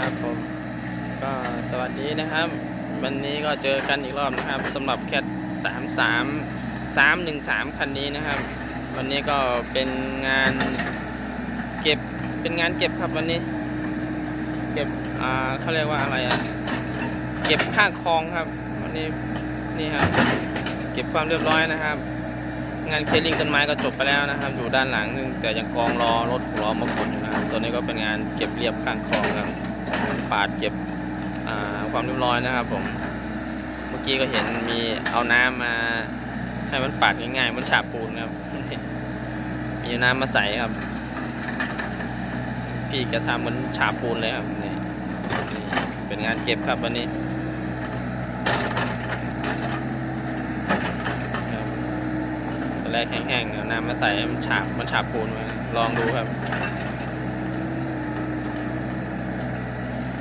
ครับผมก็สวัสดีนะครับ วันนี้ก็เจอกันอีกรอบนะครับสำหรับแคทสามสามสามหนึ่งสามคันนี้นะครับ วันนี้ก็เป็นงานเก็บเป็นงานเก็บครับวันนี้ เก็บอ่าเขาเรียกว่าอะไรอะเก็บข้างคลองครับ วันนี้นี่ครับเก็บความเรียบร้อยนะครับ งานเคลียร์ลิงต้นไม้ก็จบไปแล้วนะครับ อยู่ด้านหลังนึงแต่ยังกองรอรถรอมาขนอยู่นะครับตัวนี้ก็เป็นงานเก็บเรียบข้างคลองครับ ปาดเก็บความเรียบร้อยนะครับผม เมื่อกี้ก็เห็นมีเอาน้ำมาให้มันปาดง่ายๆมันฉาบปูนครับ มีน้ำมาใส่ครับ พี่แกทำเหมันฉาบปูนเลยครับนี่เป็นงานเก็บครับวันนี้ตอนแรกแห้งๆน้ำมาใส่มันฉาบมันฉาบปูนไว้ลองดูครับ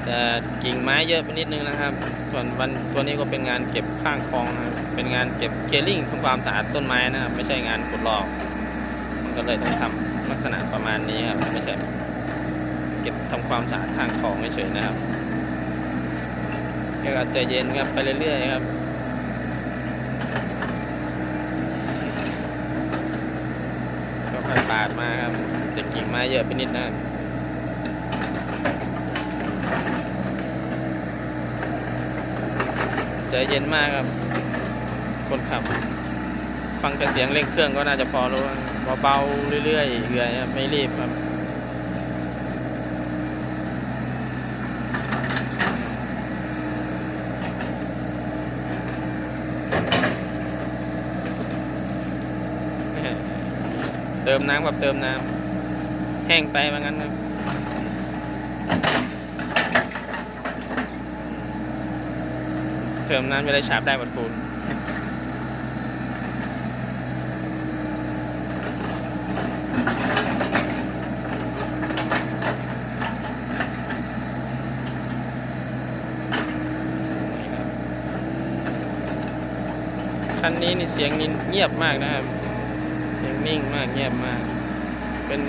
แต่กิ่งไม้เยอะไปนิดนึงนะครับ ส่วนวันตัวนี้ก็เป็นงานเก็บข้างคลองนะเป็นงานเก็บเคลลิ่งทำความสะอาดต้นไม้นะครับ ไม่ใช่งานขุดลอก มันก็เลยต้องทำลักษณะประมาณนี้ครับไม่ใช่เก็บทำความสะอาดข้างคลองเฉยๆนะครับก็ใจเย็นครับไปเรื่อยๆครับก็ค่อยปาดมาครับแต่กิ่งไม้เยอะไปนิดนะครับ ใจเย็นมากครับ คนขับ ฟังแต่เสียงเร่งเครื่องก็น่าจะพอรู้วเบาๆเรื่อยๆเรื่อยครับไม่รีบครับเติมน้ำกับเติมน้ำแห้งไปว่างั้นครับ เติมน้ำจะได้ฉาบได้หมดปูนคันนี้นี่เสียงนี่เงียบมากนะครับ เสียงนิ่งมากเงียบมาก เป็น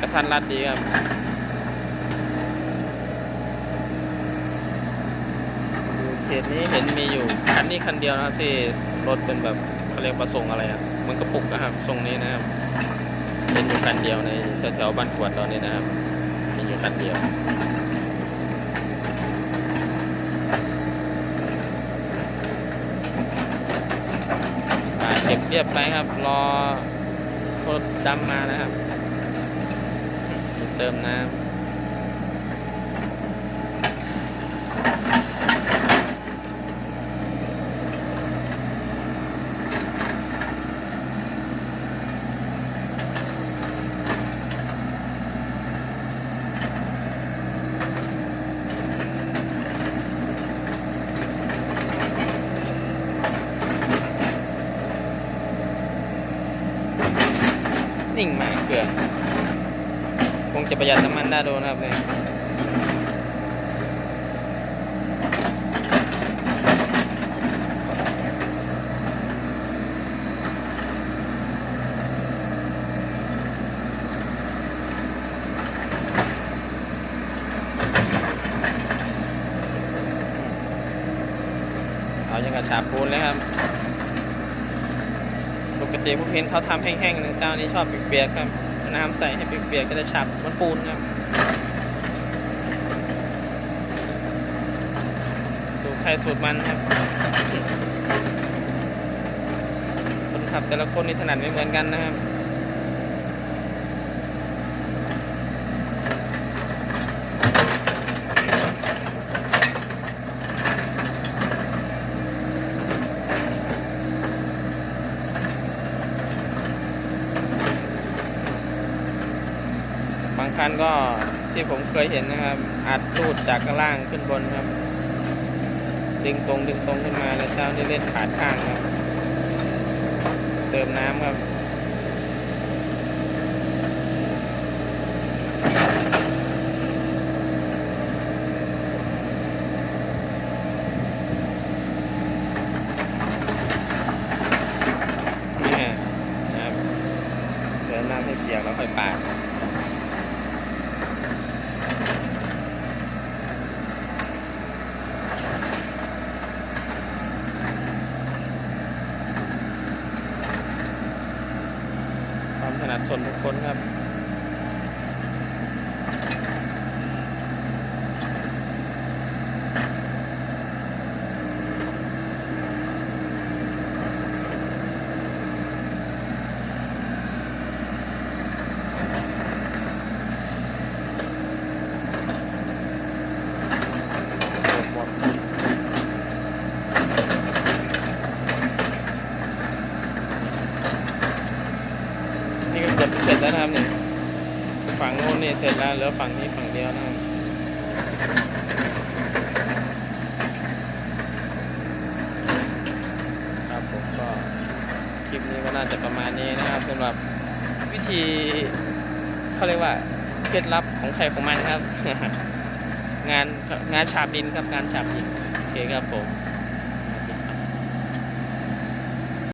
กระทันรัดดีครับ เขตนี้เห็นมีอยู่คันนี้คันเดียวนะครับที่รถเป็นแบบเขาเรียกว่าทรงอะไรอะมันกระปุกนะครับทรงนี้นะครับเป็นอยู่คันเดียวในแถวๆบ้านขวดเรานี่นะครับมีอยู่คันเดียวเก็บเรียบไปครับ รอรถดำมานะครับ เติมน้ำ นิ่งมากเกือคงจะประหยัดน้ำมันได้ดูนะครับเนี่ยเอายังกระฉาบปูนเลยครับ ปกติผมเห็นเขาทำแห้งๆนะเจ้านี้ชอบเปียกๆครับน้ำใส่ให้เปียกๆก็จะฉับมันปูนครับสูตรใครสูตรมันครับคนขับแต่ละคนนี่ถนัดไม่เหมือนกันนะครับ คันก็ที่ผมเคยเห็นนะครับอาจรูดจากข้างล่างขึ้นบนครับ ดึงตรงดึงตรงขึ้นมาแล้วเจ้านี่เล่นขาดข้างครับ เติมน้ำครับนี่นะครับเติมน้ำให้เปียกแล้วค่อยปาด ความสนัดส่วนทุกคนครับ เสร็จแล้วเหลือฝั่งนี้ฝั่งเดียวนะครับครับผมก็คลิปนี้ก็น่าจะประมาณนี้นะครับสำหรับวิธีเขาเรียกว่าเคล็ดลับของใครของมันครับ งานงานฉาบดินครับงานฉาบดินโอเคครับผม